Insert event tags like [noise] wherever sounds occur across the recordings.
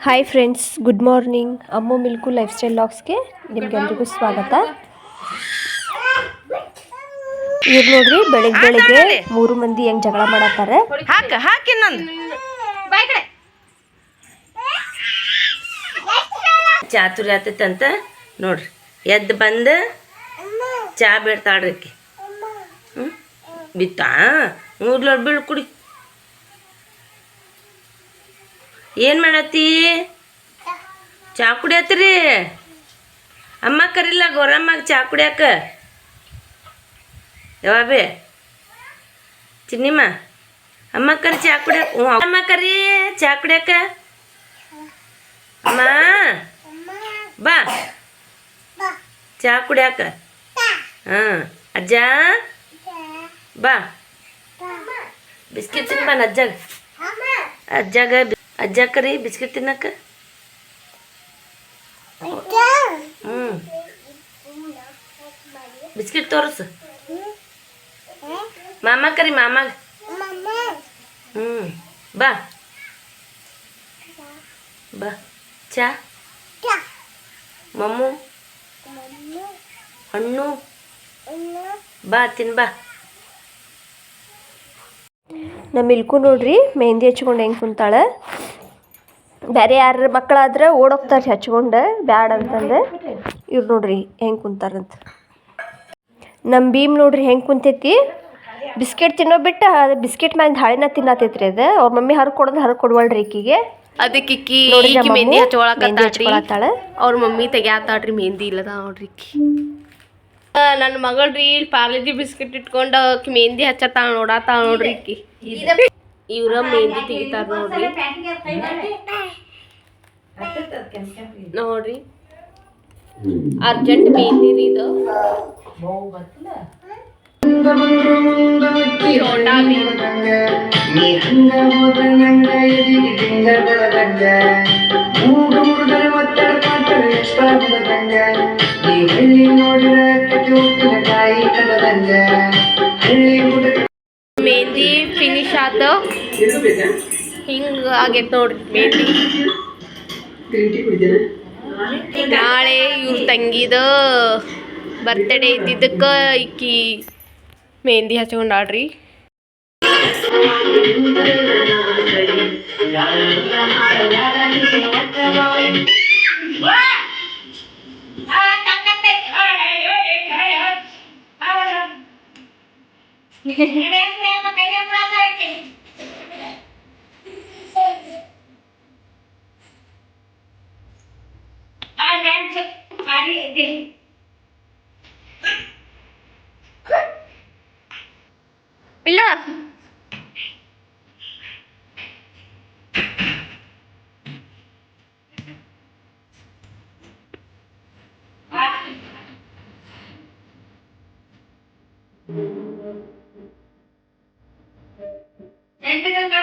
Hi friends good morning Ammu milk life style ಲಾಗ್ಸ್ಗೆ ನಿಮ್ಗೆಲ್ರಿಗೂ ಸ್ವಾಗತ. ಇವ್ರು ನೋಡ್ರಿ ಬೆಳಿಗ್ಗೆ ಬೆಳಿಗ್ಗೆ ಮೂರು ಮಂದಿ ಹೆಂಗ್ ಜಗಳ ಮಾಡತ್ತಾರೆ ಹಾಕ ಹಾಕಿ ಇನ್ನೊಂದು. ಚಾತುರಿ ಆತೈತಂತ ನೋಡ್ರಿ. ಎದ್ದು ಬಂದು ಚಾ ಬೇಡ್ತಾಳ್ರಿ ಹ್ಮ್? ಹ್ಞೂ ಬಿತ್ತಾ? ಮೂರು ಲೋಡ್ ಬೀಳು ಕುಡಿ ಏನು ಮಾಡತ್ತಿ? ಚಾ ಕುಡಿಯತ್ರಿ? ಅಮ್ಮ ಕರಿಲ್ಲ, ಗೌರಮ್ಮಗೆ ಚಾ ಕುಡಿಯಾಕ. ಯಾವಾಬೇ ಚಿನ್ನಿಮ್ಮ, ಅಮ್ಮ ಕರಿ ಚಾ ಕುಡಿಯಾಕ ಅಮ್ಮ ಕರಿ ಚಾ ಕುಡಿಯಾಕ. ಅಮ್ಮ. ಬಾ. ಚಾ ಕುಡಿಯಾಕ. ಹಾಂ, ಅಜ್ಜ. ಬಾ. ಬಿಸ್ಕಿಟ್ ತಿನ್ಬಾನ ಅಜ್ಜಾಗ ಅಜ್ಜಾಗ ಬಿ- ಅಜ್ಜ ಕರಿ ಬಿಸ್ಕಿಟ್ ತಿನ್ನಕ್ಕ ಹ್ಞೂ ಬಿಸ್ಕಿಟ್ ತೋರಿಸು. ಮಾಮ ಕರಿ ಮಾಮಾಗ ಹ್ಞೂ ಬಾ. ಬಾ. ಚಾ. ಮಮ್ಮು. ಹಣ್ಣು. ಬಾ ತಿನ್ ಬಾ ನಮ್ಮ ಇಲ್ಕು ನೋಡ್ರಿ ಮೆಹಂದಿ ಹಚ್ಕೊಂಡು ಹೆಂಗೆ ಕುಂತಾಳೆ ಬೇರೆ ಯಾರ ಮಕ್ಕಳಾದ್ರೆ ಓಡೋಗ್ತಾರೆ ಹಚ್ಕೊಂಡು ಬ್ಯಾಡ ಅಂತಂದು ಇವ್ರು ನೋಡ್ರಿ ಹೆಂಗೆ ಕುಂತಾರಂತ ನಮ್ಮ ಭೀಮ್ ನೋಡ್ರಿ ಹೆಂಗೆ ಕುಂತೈತಿ ಬಿಸ್ಕೆಟ್ ತಿನ್ನೋ ಬಿಟ್ಟು ಅದು ಬಿಸ್ಕೆಟ್ ಮ್ಯಾಲ ಹಾಳಿನ ತಿನ್ನತೈತ್ರಿ ಅದು. ಅವ್ರ ಮಮ್ಮಿ ಹರ್ ಕೊಡೋದು ಹರ್ ಕೊಡ್ವಳ್ರಿ ಈಕಿಗೆ. ಅದಕ್ಕೆ ಇಕ್ಕಿ ಮೆಹಂದಿ ಹಚ್ಕೊಳತ್ತಾಳ. ಅವ್ರ ಮಮ್ಮಿ ತೆಗ್ಯಾತಾಳ್ರಿ ಮೆಹಂದಿ ಇಲ್ಲದ ನೋಡ್ರಿ ಈಕಿ. ನನ್ನ ಮಗಳು ರೀ ಪಾರ್ಲೆಜಿ ಬಿಸ್ಕಿಟ್ ಇಟ್ಕೊಂಡು ಆಕಿ ಮೆಹಂದಿ ಹಚ್ಚತ್ತಾಳ ನೋಡತ್ತಾಳ ನೋಡ್ರಿ ಈಕಿ. ಇವ್ರ ಮೆಹಂದಿ ತೆಗಿತಾರ ನೋಡ್ರಿ. ನೋಡ್ರಿ. ಅರ್ಜೆಂಟ್ ಮೆಹಂದಿ ರೀ ಇದು. ಚೋಟಾ ಭೀಮ್. ಮೆಹಂದಿ ಫಿನಿಶ್ ಹಿಂಗೆ ಆಗೈತ್ ನೋಡ್ರಿ ಮೆಹಂದಿ ನಾಳೆ ಇವ್ರ ತಂಗಿದ ಬರ್ತಡೇ ಇದ್ದಿದ್ದಕ್ಕ ಈಕಿ ಮೆಹಂದಿ [laughs] ಹಚ್ಕೊಂಡಾಳ್ರಿ ಇಲ್ಲ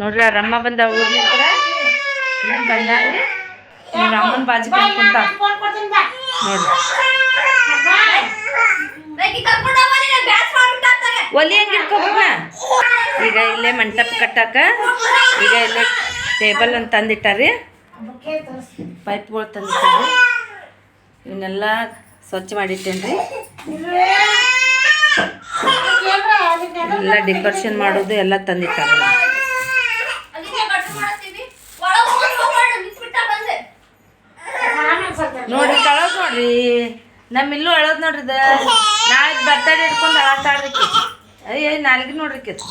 ನೋಡ್ರಿ ಅರಮ್ಮ ಬಂದ ನೋಡ್ರಿ ಅಮ್ಮನ ಬಾಜು ನೋಡ್ರಿ. ಒಲಿ ಹೆಂಗೆ ಈಗ ಇಲ್ಲೇ ಮಂಟಪ ಕಟ್ಟಾಕ, ಈಗ ಇಲ್ಲೇ ಟೇಬಲ್ ಅಂತ ತಂದಿಟ್ಟಾರಿ. ಪೈಪ್ಗಳು ತಂದಿಟ್ಟಾರಿ. ಇವನ್ನೆಲ್ಲ ಸ್ವಚ್ಛ ಮಾಡಿಟ್ಟೇನ್ರಿ. ಎಲ್ಲ ಡೆಕೋರೇಷನ್ ಮಾಡೋದು ಎಲ್ಲ ತಂದಿಟ್ಟಾರ. ನೋಡ್ರಿ ಕಳೋದ್ ನೋಡ್ರಿ. ನಮ್ಮ ಇಲ್ಲೂ ಅಳೋದ್ ನೋಡ್ರಿ ಇದು. ನಾಳೆ ಬರ್ತಡೇ ಇಟ್ಕೊಂಡು ಅಳತಾಡ್ರಿ ಅಯ್ಯ ನಾಲ್ಗೆ ನೋಡ್ರಿ ಕೆತ್ತ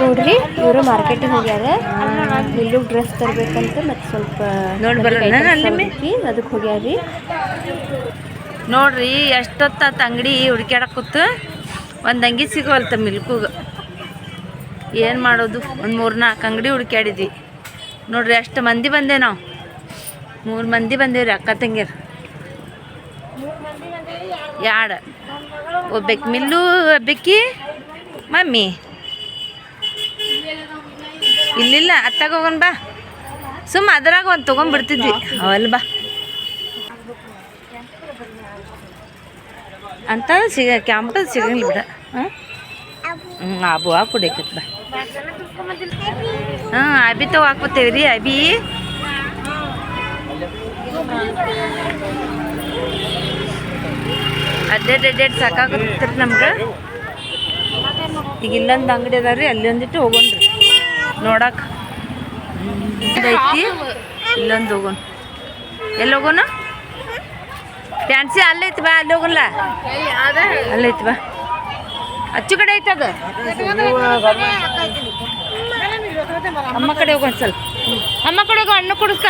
ನೋಡ್ರಿ ಇವರು ಮಾರ್ಕೆಟಿಗೆ ಹೋಗ್ಯಾರ. ಇಲ್ಲೂ ಡ್ರೆಸ್ ತರಬೇಕಂತ ಮತ್ತೆ ಸ್ವಲ್ಪ ನೋಡಿ? ಅದಕ್ಕೆ ಹೋಗ್ಯಾರಿ ನೋಡ್ರಿ ಎಷ್ಟೊತ್ತ ಅಂಗಡಿ ಹುಡ್ಕ್ಯಾಡಕ್ಕೆ ಕೂತು ಒಂದು ಅಂಗಿ ಸಿಗೋಲ್ತ ಮಿಲ್ಕುಗ. ಏನು ಮಾಡೋದು? ಒಂದು ಮೂರು ನಾಲ್ಕು ಅಂಗಡಿ ಹುಡ್ಕ್ಯಾಡಿದ್ವಿ. ನೋಡ್ರಿ ಅಷ್ಟು ಮಂದಿ ಬಂದೆ ನಾವು. ಮೂರು ಮಂದಿ ಬಂದೇವ್ರಿ ಅಕ್ಕ ತಂಗಿರ್. ಯಾಡ? ಒಬ್ಬಕ್ ಮಿಲ್ಲು ಒಬ್ಬಕ್ಕಿ ಮಮ್ಮಿ. ಇಲ್ಲಿಲ್ಲ, ಅತ್ತಾಗ ಹೋಗೋಣ ಬಾ. ಸುಮ್ಮ ಅದ್ರಾಗ ಒಂದು ತೊಗೊಂಡ್ಬಿಡ್ತಿದ್ವಿ ಅವಲ್ಲ ಬಾ. ಅಂತ ಸಿಗ ಕ್ಯಾಂಪಸ್ ಸಿಗಂಗಿಲ್ಲ ಬಿಡ ಹ್ಞೂ ಆಬು ಆ ಕುಡಿಯಕತ್ ಬಾ ಹಾಂ ಅಬಿ ತಗೋ ಹಾಕ್ಬತ್ತೇವೆ ರೀ ಅಬಿ ಅಡ್ಡೇಟ್ ಅಡ್ಡೇಟ್ ಸಾಕಾಗತ್ತಿರಿ ನಮ್ಗೆ. ಈಗ ಇಲ್ಲೊಂದು ಅಂಗಡಿ ಅದಾವ ರೀ, ಅಲ್ಲಿ ಒಂದಿಟ್ಟು ಹೋಗೋಣ್ರಿ ನೋಡಕ್ಕೆ ಐತಿ, ಇಲ್ಲೊಂದು ಹೋಗೋಣ. ಎಲ್ಲಿ ಹೋಗೋಣ? ಫ್ಯಾನ್ಸಿ ಅಲ್ಲೈತಿ ಬಾ ಅಲ್ಲಿ ಹೋಗಲ್ಲ. ಅಲ್ಲೈತಿ ಬಾ. ಅಚ್ಚು ಕಡೆ ಐತೆ ಅದು. ಅಮ್ಮ ಕಡೆ ಹೋಗೋಣ ಸ್ವಲ್ಪ. ಅಮ್ಮ ಕಡೆ ಹೋಗೋ ಹಣ್ಣು ಕೊಡಿಸ್ಕ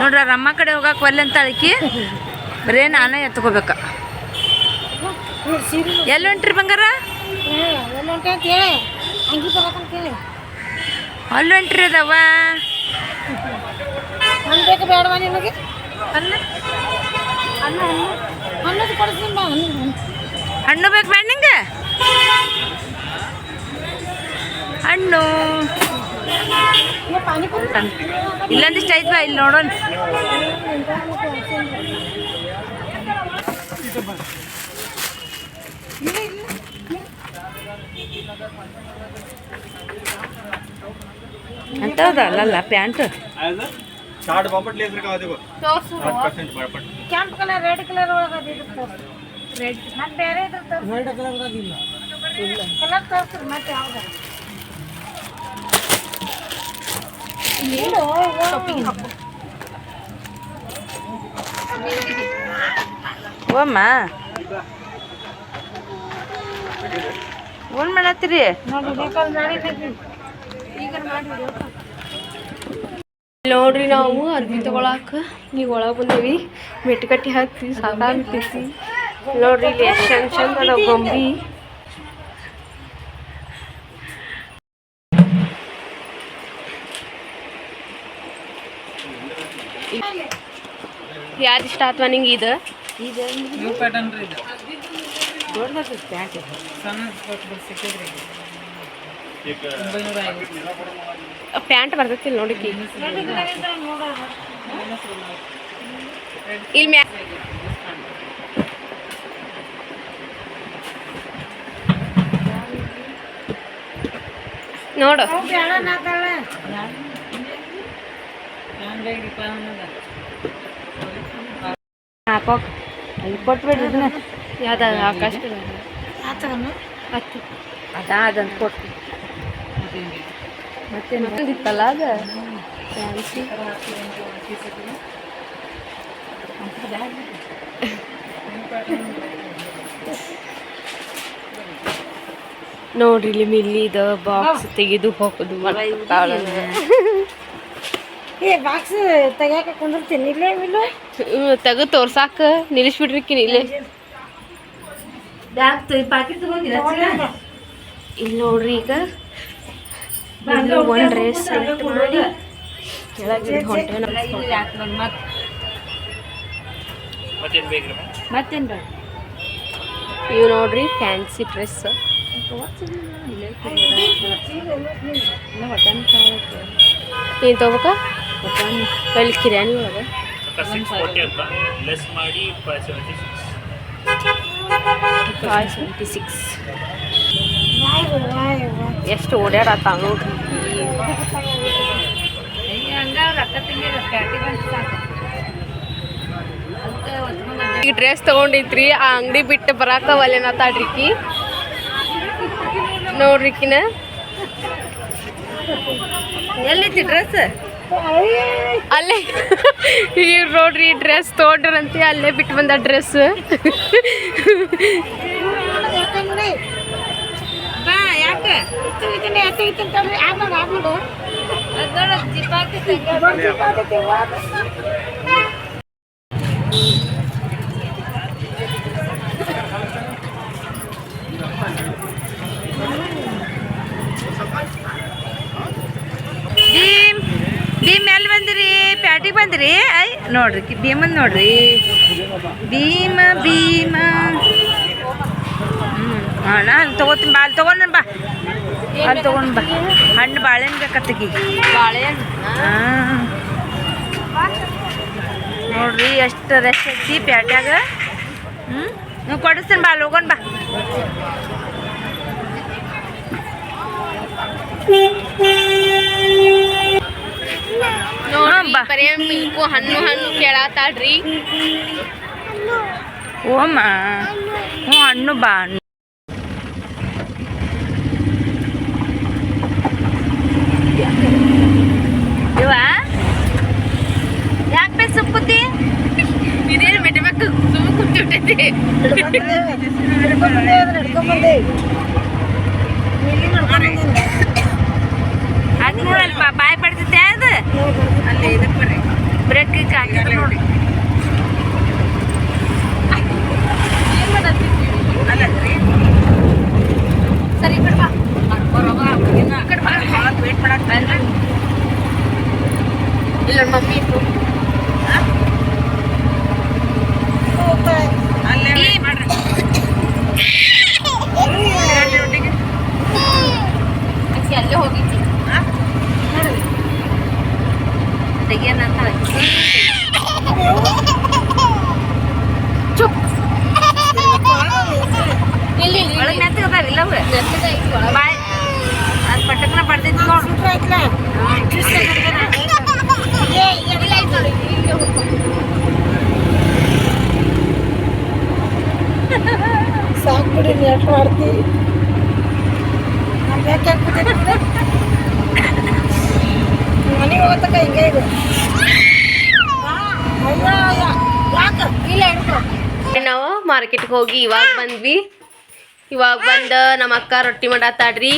ನೋಡ್ರಿ ಅಮ್ಮ ಕಡೆ ಹೋಗಕ್ಕೆ ಒಲ್ಲೆ ಅಂತ ಅಳಕಿ ಬರೇ ನಾನೇ ಎತ್ಕೋಬೇಕ. ಎಲ್ಲಿ ಹೊಂಟ್ರಿ ಬಂಗಾರ? ಅಲ್ಲಿ ಹೊಂಟ್ರಿ ಅದಾವ? ಬೇಡವಾ ನಿಮಗೆ? ಹಣ್ಣು ಬೇಕು ಬೇಡ ನಿಂಗೆ? ಹಣ್ಣು. ಇಲ್ಲೊಂದಿಷ್ಟು ಐತ್ ಬಾ ಇಲ್ಲಿ ನೋಡೋಣ. ಅಂತದಲ್ಲ ಪ್ಯಾಂಟ್. ಶಾರ್ಟ್ ಬಾಂಬಟ್ ಲೇಸರ್ ಕಾವದೆ ಗೋ ತೋರ್ಸು 100% ಬಾಂಬಟ್ ಕೆಂಪ್ ಕಲರ್ ರೆಡ್ ಕಲರ್ ಒಳಗ ಅದಿದು ತೋರ್ಸು ರೆಡ್ ಮತ್ತೆ ಬೇರೆ ಇದ್ರ ತೋರ್ಸು ರೆಡ್ ಕಲರ್ ಒಳಗ ಇಲ್ಲ ಇಲ್ಲ ಕಲರ್ ತೋರ್ಸು ಮತ್ತೆ ಯಾವಾಗ ಏನು ಶಾಪಿಂಗ್ ಹಬ್ಬ ಓಮ್ಮ ಏನ್ ಮಾಡತ್ತೀರಿ ನೋಡಿ ಬೇಕಾದ್ರೆ ನಾಳೆ ಈಗ ಮಾಡಿ ನೋಡ್ರಿ ನಾವು ಅರ್ಬಿ ತಗೊಳಕ. ಈಗ ಒಳಗೆ ಬಂದೇವಿ. ಮೆಟ್ಕಟ್ಟಿ ಹತ್ತಿ ಸಾಕಾಗ್ತೈತಿ ನೋಡ್ರಿ ಇಲ್ಲಿ ಎಷ್ಟು ಚಂದ ಚಂದ ಅದಾವ ಗೊಂಬಿ. ಯಾವ್ದು ಇಷ್ಟ ಆತ್ವ ನಿಂಗೆ ಇದು? ಪ್ಯಾಂಟ್ ಬರ್ತೈತಿ ನೋಡಿ ಇಲ್ಲಿ ಮ್ಯಾ ನೋಡು. ಹಾಕೋ. ಅಲ್ಲಿ ಕೊಟ್ಬಿಡ್ರಿ ಇದನ್ನ ಯಾವ್ದು ಕಷ್ಟ ಹತ್ತು. ಅದ ಅದಂತ ಕೊಟ್ಟು ಅದು? ಫ್ಯಾನ್ಸಿ ನೋಡ್ರಿ ಇಲ್ಲಿ ಮಿಲ್ಲಿದ ಬಾಕ್ಸ್ ತೆಗೆದು ಹೋಗೋದು ಮಾಡ್ತಾಳ ಏ ಬಾಕ್ಸ್ ತೆಗಿಯಾಕ ಕುಂದಿರ್ತೀನಿ. ಇಲ್ಲೇ ಇಲ್ಲೋ? ತೆಗೆದು ತೋರ್ಸಾಕ. ನಿಲ್ಲಿಸ್ಬಿಟ್ರಿಕಿನ ಇಲ್ಲೇ. ಬ್ಯಾಗ್ ಪಾಕಿಟ್ ತಗೊಂಡಿಲ್ಲ ಇಲ್ಲಿ ನೋಡ್ರಿ ಈಗ. ಇಲ್ಲಿ ಒಂದು ಡ್ರೆಸ್ ಸೆಲೆಕ್ಟ್ ಮಾಡಿ ಕೆಳಗೆ ಹೊಂಟೇನ ಮತ್ತೇನು ಬೇಡ. ಇವು ನೋಡ್ರಿ ಫ್ಯಾನ್ಸಿ ಡ್ರೆಸ್ ಏನು ತಗೋಬೇಕು? ಅಲ್ಲಿ ಕಿರಾಣಿ ಒಳಗೆ. ಫೈವ್ ಸೆವೆಂಟಿ ಸಿಕ್ಸ್ ಎಷ್ಟು ಓಡಾಡತ್ತಾವ ನೋಡ್ರಿ ಈ ಡ್ರೆಸ್ ತಗೊಂಡಿದ್ರಿ, ಆ ಅಂಗಡಿ ಬಿಟ್ಟು ಬರಾಕ ಒಲೆನತ್ತಾಡ್ರಿಕಿ ನೋಡ್ರಿಕಿನ ಎಲ್ಲಿತಿ ಡ್ರೆಸ್ ಅಲ್ಲೇ. ಈ ನೋಡ್ರಿ ಡ್ರೆಸ್ ತೊಗೊಂಡ್ರಂತೆ, ಅಲ್ಲೇ ಬಿಟ್ಟು ಬಂದ ಡ್ರೆಸ್ ಭೀಮ್ ಭೀಮ್ ಎಲ್ಲಿ ಬಂದಿರಿ? ಪ್ಯಾಟಿಗೆ ಬಂದಿರಿ? ಐ ನೋಡ್ರಿ ಭೀಮನ್ ನೋಡ್ರಿ. ಭೀಮ ಭೀಮ. ಅಲ್ಲಿ ತಗೋತೀನಿ ಬಾ ಅಲ್ಲಿ ತಗೊಂಡ್ ಬಾ. ಅಲ್ಲಿ ತೊಗೊಂಡು ಬಾ. ಹಣ್ಣು ಬಾಳೆಹಣ್ಣು ಬೇಕತ್ತಗಿ ಬಾಳೆಹಣ್ಣು ನೋಡ್ರಿ ಎಷ್ಟು ರಶ್ ಐತಿ ಪ್ಯಾಟ್ಯಾಗ. ಹ್ಞೂ ನೀವು ಕೊಡಿಸ್ತೀನಿ ಬಾ ಅಲ್ಲಿ ಹೋಗೋಣ ಬಾ. ಬರೇ ಮಿಲ್ಕು ಹಣ್ಣು ಹಣ್ಣು ಕೇಳತ್ತಾಳ್ರಿ ಓಮ್ಮ ಹ್ಞೂ ಹಣ್ಣು ಬಾ ಹಣ್ಣು ಇವ ಯಾಕೆ ಬೇಕು ಸುಪ್ಪುತ್ತಿ ಇದೇನು ಮೆಟ್ಟಬೇಕು ಸುಮ್ಮ ಕುಂತಿಬಿಟ್ಟೈತಿ ಅದು ನೋಡಲ್ಪ ಬಾಯಿ ಪಡ್ತೈತೆ ಅದು ಅಲ್ಲಿ ಇದಕ್ಕೆ ಬರ್ರಿ ಬ್ರೇಕ್ ಹಾಕಿದ್ರೆ ನೋಡಿ ಸರಿ ಈ ಕಡೆ ಬಾ ಇಲ್ಲ ಮಮ್ಮಿ ಇತ್ತು ಆಕಿ ಅಲ್ಲೇ ಹೋಗಿದ್ವಿ ತೆಗಿಯನಂತ ಇಲ್ಲಿ ಇಲ್ಲಿ ಒಳಗೆ ನೆತ್ತಗದಾವ ಇಲ್ಲವ ನೆಟ್ಟಗೆ ಐತಿ ಒಳಗೆ. ಬಾಯ್ ಅದು ಪಟಕ್ನ ಪಡ್ದೈತಿ ನೋಡು ಇಲ್ಲ ಐತಿ ನೋಡಿ ಇಲ್ಲಿ ಹೋಗ್ಕೊ. ಸಾಕು ಬಿಡಿ ನೀ ಎಷ್ಟು ಮಾಡ್ತಿ? ನಮ್ಗೆ ಯಾಕೆ ಹಿಂಗೆ ಇದೆ. ನಾವು ಮಾರ್ಕೆಟ್ಗೆ ಹೋಗಿ ಇವಾಗ ಬಂದ್ವಿ. ಇವಾಗ ಬಂದು ನಮ್ಮ ಅಕ್ಕ ರೊಟ್ಟಿ ಮಾಡತ್ತಾಡ್ರಿ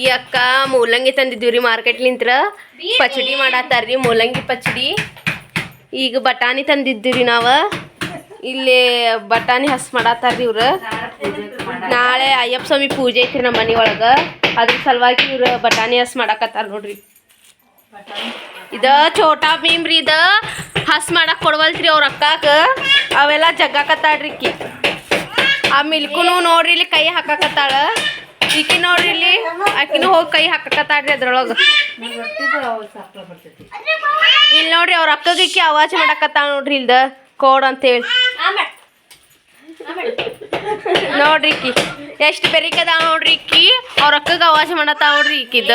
ಈ ಅಕ್ಕ ಮೂಲಂಗಿ ತಂದಿದ್ವಿ ರೀ ಮಾರ್ಕೆಟ್ಲಿಂತ್ರ ಪಚಡಿ ಮಾಡತ್ತಾರ್ರಿ ಮೂಲಂಗಿ ಪಚಡಿ. ಈಗ ಬಟಾಣಿ ತಂದಿದ್ದೀವಿ ನಾವು. ಇಲ್ಲಿ ಬಟಾಣಿ ಹಸ್ ಮಾಡತ್ತಾರ ಇವ್ರು. ನಾಳೆ ಅಯ್ಯಪ್ಪ ಸ್ವಾಮಿ ಪೂಜೆ ಐತ್ರಿ ನಮ್ಮ ಮನೆ ಒಳಗೆ. ಅದ್ರ ಸಲುವಾಗಿ ಇವ್ರು ಬಟಾಣಿ ಹಸ್ ಮಾಡಾಕತ್ತಾರ ನೋಡ್ರಿ. ಇದ ಚೋಟಾ ಭೀಮ್ ರೀ ಇದ. ಹಸ್ ಮಾಡಕ್ ಕೊಡ್ವಲ್ತ್ರಿ ಅವ್ರ ಅಕ್ಕಾಕ ಅವೆಲ್ಲ ಜಗ್ಗಾಕತ್ತಾಳ್ರಿ ಕಿ ಆ ಮಿಲ್ಕುನು ನೋಡ್ರಿ ಇಲ್ಲಿ ಕೈ ಹಾಕಾಕತ್ತಾಳ. ಈಕಿ ನೋಡ್ರಿ ಇಲ್ಲಿ ಆಕಿನೂ ಹೋಗಿ ಕೈ ಹಾಕಾಕತ್ತಾಳ್ರಿ ಅದ್ರೊಳಗ. ಇಲ್ಲಿ ನೋಡ್ರಿ ಅವ್ರ ಅಕ್ಕಗ ಈಕಿ ಅವಾಜ್ ಮಾಡಕತ್ತಾಳ ನೋಡ್ರಿ ಇಲ್ದ. ಕೋಡ್ ಅಂತೇಳಿ ನೋಡ್ರಿ ಈಕಿ ಎಷ್ಟು ಬೆರಿಕದ ನೋಡ್ರಿ ಈಕಿ ಅವ್ರ ಅಕ್ಕಗ ಅವಾಜ್ ಮಾಡತ್ತ ನೋಡ್ರಿ ಈಕಿದ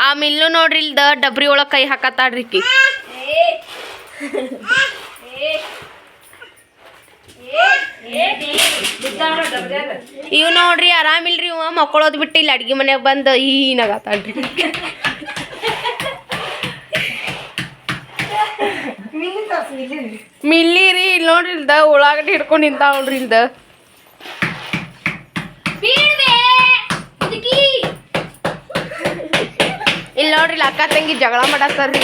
ಆ ಮಿಲ್ಲು ನೋಡ್ರಿ ಇಲ್ದ ಡಬ್ರಿ ಒಳಗ್ ಕೈ ಹಾಕತ್ತಾಡ್ರಿ ಈಕಿ ಇವ್ ನೋಡ್ರಿ ಆರಾಮಿಲ್ರಿ ಇವ ಮಕ್ಕಳೋದ್ ಬಿಟ್ಟು ಇಲ್ಲಿ ಅಡ್ಗೆ ಮನ್ಯಾಗ ಬಂದು ಈ ನಗಾತಾಳ್ರಿ ಮಿಲ್ಲಿ ರೀ ಇಲ್ಲಿ ನೋಡ್ರಿ ಇಲ್ದ ಉಳ್ಳಾಗಡ್ಡಿ ಹಿಡ್ಕೊಂಡು ನಿಂತಾವ್ರಿ ನೋಡ್ರಿ ಇಲ್ದ. ಇಲ್ಲಿ ನೋಡ್ರಿ ಇಲ್ಲಿ ಅಕ್ಕ ತಂಗಿ ಜಗಳ ಮಾಡತ್ತಾರ್ರಿ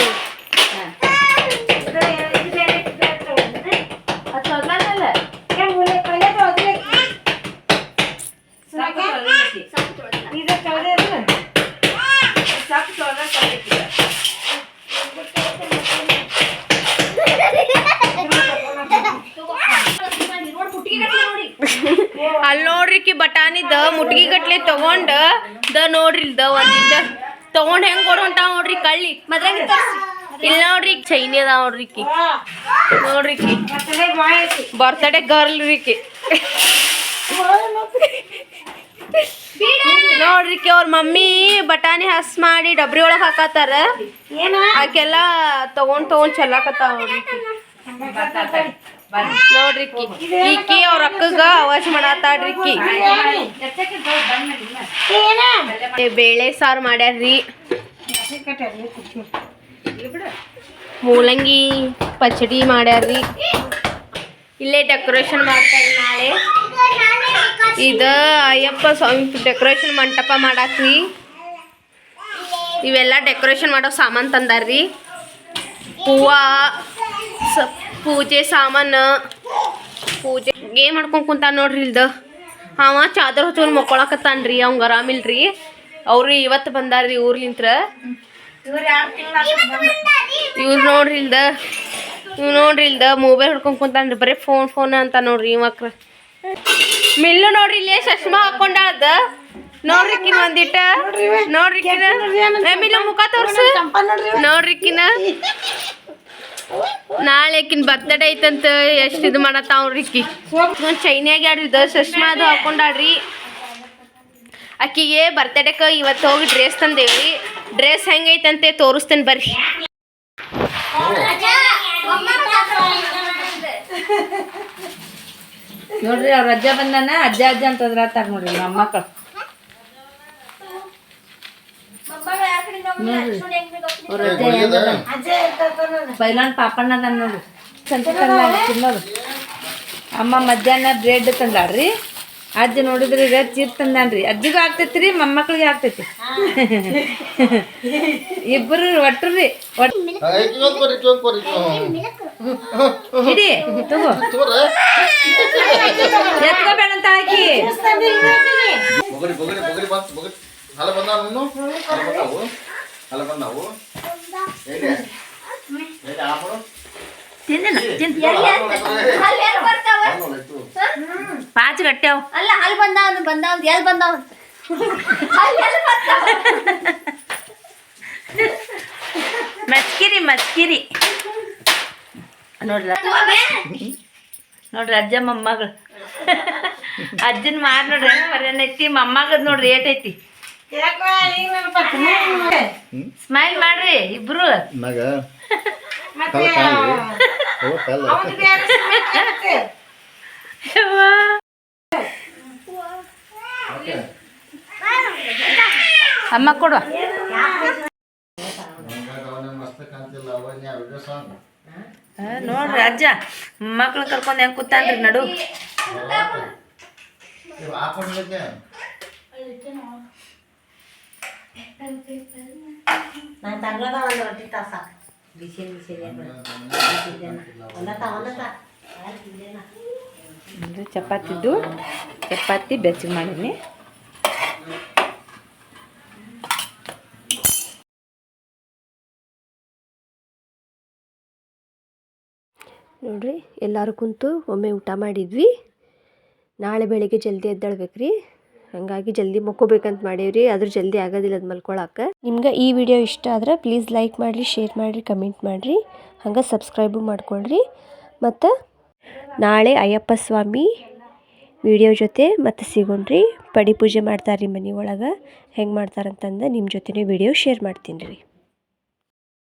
ಅಲ್ಲಿ ನೋಡ್ರಿ ಕಿ ಬಟಾನಿದ ಮುಟ್ಗಿ ಗಟ್ಲೆ ತಗೊಂಡ ದ ನೋಡ್ರಿ ದ ಒಂದಿದ್ದ. ತಗೊಂಡ್ ಹೆಂಗ್ ಕೊಡ್ ಹೊಂಟಾವ್ ನೋಡ್ರಿ ಕಳ್ಳಿ. ಇಲ್ಲ ನೋಡ್ರಿ ಚೈನಿ ಅದ ನೋಡ್ರಿ ಕಿ ನೋಡ್ರಿ ಕಿ ಬರ್ತ್ಡೇ ಗರ್ಲ್ ರೀಕಿ ನೋಡ್ರಿ ಕಿ ಅವ್ರ ಮಮ್ಮಿ ಬಟಾಣಿ ಹಸ್ ಮಾಡಿ ಡಬ್ರಿ ಒಳಗ್ ಹಾಕತ್ತಾರ. ಆಕೆಲ್ಲ ತಗೊಂಡ್ ತಗೊಂಡ್ ಚೆಲ್ಲಾಕತ್ತಾವ ನೋಡ್ರಿ. ನೋಡ್ರಿ ಕಿ ಈಕಿ ಅವ್ರ ಅಕ್ಕಗ ಅವಾಜ್ ಏ, ಬೇಳೆ ಸಾರು ಮಾಡ್ಯಾರ್ರಿ. ಮೂಲಂಗಿ ಪಚಡಿ ಮಾಡ್ಯಾರ್ರಿ. ಇಲ್ಲೇ ಡೆಕೋರೇಷನ್ ಮಾಡ್ತಾರೆ ನಾಳೆ. ಇದ ಅಯ್ಯಪ್ಪ ಸ್ವಾಮಿ ಡೆಕೋರೇಷನ್ ಮಂಟಪ ಮಾಡಾಕ್ರಿ ಇವೆಲ್ಲ ಡೆಕೋರೇಷನ್ ಮಾಡೋ ಸಾಮಾನು ತಂದಾರ್ರಿ. ಹೂವ ಸ ಪೂಜೆ ಸಾಮಾನು ಪೂಜೆ ಗೇಮ್ ಮಾಡ್ಕೊಂಡ್ ಕುಂತಾನ ನೋಡ್ರಿ ಇಲ್ದ? ಅವ ಚಾದರ್ ಹೊಚ್ಕೊಂಡ್ ಮಕ್ಕೊಳಕತ್ತಾನ್ರಿ ಅವಂಗ ಆರಾಮಿಲ್ರಿ ಅವ್ರು ಇವತ್ತು ಬಂದಾರ್ರಿ ಊರ್ಲಿಂತ್ರ. ಇವ್ರು ನೋಡ್ರಿ ಇಲ್ದ? ಇವ್ ನೋಡ್ರಿ ಇಲ್ದ? ಮೊಬೈಲ್ ಹಿಡ್ಕೊಂಡ್ ಕುಂತಾನ್ರಿ ಬರೀ ಫೋನ್ ಫೋನ್ ಅಂತ ನೋಡ್ರಿ ಮಕ್ಳ ಮಿಲ್ಲು ನೋಡ್ರಿ ಇಲ್ಲೇ ಚಶ್ಮಾ ಹಾಕೊಂಡಾಳ್ದ? ನೋಡ್ರಿ ಕಿನ್ ಒಂದಿಟ್ಟ. ನೋಡ್ರಿ ಕಿನ ಏ, ಮಿಲ್ಲು ಮುಖ ತೋರ್ಸು. ನೋಡ್ರಿ ಕಿನ ನಾಳೆ ಆಕಿನ ಬರ್ತಡೇ ಐತಂತ ಎಷ್ಟು ಇದು ಮಾಡತ್ತಾವ್ರಿಕಿ ಒಂದು ಚೈನ್ಯಾಗ ಆಡ್ರಿದ ಚಶ್ಮಾ ಅದು ಹಾಕೊಂಡಾಡ್ರಿ ಅಕ್ಕಿಗೆ ಬರ್ತಡೇಕ ಇವತ್ತು ಹೋಗಿ ಡ್ರೆಸ್ ತಂದೇವಿ. ಡ್ರೆಸ್ ಹೆಂಗೈತಂತೆ ತೋರಿಸ್ತೇನೆ ಬರ್ರಿ. ನೋಡ್ರಿ, ಅವ್ರ ಅಜ್ಜ ಬಂದಾನ, ಅಜ್ಜ ಅಜ್ಜ ಅಂತ ಅದ್ರಾತಾರ ನೋಡ್ರಿ ನಮ್ಮ ಅವ್ರ ಬೈಲಾನ್ ಪಾಪಣ್ಣ ಅದ ನೋಡ್ರಿ. ಸಂತೆ ತಂದಾನ ತಿನ್ನೋದು ಅಮ್ಮ ಮಧ್ಯಾಹ್ನ ಬ್ರೆಡ್ ತಂದಾಳ್ರಿ. ಅಜ್ಜಿ ನೋಡಿದ್ರಿ ಈಗ ಚೀರ್ ತಂದಾನ್ರಿ. ಅಜ್ಜಿಗೂ ಆಗ್ತೈತಿ ಮೊಮ್ಮಕ್ಳಿಗೆ ಆಗ್ತೈತಿ. ಇಬ್ಬರು ಒಟ್ರು ರೀ. ಇಡಿ ತಗೋ. ಎತ್ಕೋಬೇಡ ಅಂತ ಹಾಕಿ. ಹಲ ಬಂದಾವ ನೀನು? ಹಲ ಬಂದಾವು? ಹಲ ಬಂದಾವು? ಹೇಗೆ ಹೇಗೆ ಆಪಡು ತಿನ್ನ ತಿನ್ನ ಪಾಚ್ ಗಟ್ಟ್ಯಾವ ಅಲ್ಲ ಅಲ್ಲಿ ಬಂದಾವ ಬಂದಾವ ಎಲ್ಲಿ ಬಂದಾವ ಮಸ್ಕಿರಿ ಮಸ್ಕಿರಿ ನೋಡ್ರಿ ನೋಡ್ರಿ ಅಜ್ಜ ಮೊಮ್ಮಗಳು. ಅಜ್ಜನ ಮಾಡ್ ನೋಡ್ರಿ ಹೆಂಗ್ ಮರ್ಯಾನ ಐತಿ? ಮೊಮ್ಮಗದ್ ನೋಡ್ರಿ ಏಟೈತಿ ಐತಿ? ಸ್ಮೈಲ್ ಮಾಡ್ರಿ ಇಬ್ರು. ಮಗ. ಅಮ್ಮ ಕೊಡು ಮಸ್ತ್ ಕಾಣ್ತಿಲ್ಲ ಅವನ್ಯ ವಿಡಿಯೋ ಸಾಂಗ್ ಆ, ನೋಡ್ರಿ ಅಜ್ಜ ಮಕ್ಳು ಕರ್ಕೊಂಡು ಹೆಂಗ್ ಕೂತಾನ್ರಿ ನಡು. ಹಾಕೊಂಡ್ಲಿಕ್ಕೆ ಇದು ಚಪಾತಿದ್ದು. ಚಪಾತಿ ಬೆಚ್ಚಗೆ ಮಾಡೀನಿ. ನೋಡ್ರಿ, ಎಲ್ಲರೂ ಕುಂತು ಒಮ್ಮೆ ಊಟ ಮಾಡಿದ್ವಿ. ನಾಳೆ ಬೆಳಿಗ್ಗೆ ಜಲ್ದಿ ಎದ್ದೇಳ್ಬೇಕು ರೀ ಹಾಗಾಗಿ ಜಲ್ದಿ ಮಕ್ಕೋಬೇಕಂತ ಮಾಡೀವ್ರಿ. ಆದ್ರೆ ಜಲ್ದಿ ಆಗೋದಿಲ್ಲ ಅದು ಮಲ್ಕೊಳಕ್ಕೆ ನಿಮ್ಗೆ ಈ ವಿಡಿಯೋ ಇಷ್ಟ ಆದ್ರೆ ಪ್ಲೀಸ್ ಲೈಕ್ ಮಾಡಿರಿ ಶೇರ್ ಮಾಡಿರಿ ಕಮೆಂಟ್ ಮಾಡಿರಿ. ಹಂಗೆ ಸಬ್ಸ್ಕ್ರೈಬು ಮಾಡ್ಕೊಳ್ರಿ ಮತ್ತು ನಾಳೆ ಅಯ್ಯಪ್ಪ ಸ್ವಾಮಿ ವಿಡಿಯೋ ಜೊತೆ ಮತ್ತೆ ಸಿಗೋಣ್ರಿ. ಪಡಿ ಪೂಜೆ ಮಾಡ್ತಾರೆ ರೀ ಮನೆ ಒಳಗೆ. ಹೆಂಗೆ ಮಾಡ್ತಾರಂತಂದು ನಿಮ್ಮ ಜೊತೆನೇ ವಿಡಿಯೋ ಶೇರ್ ಮಾಡ್ತೀನಿ ರೀ.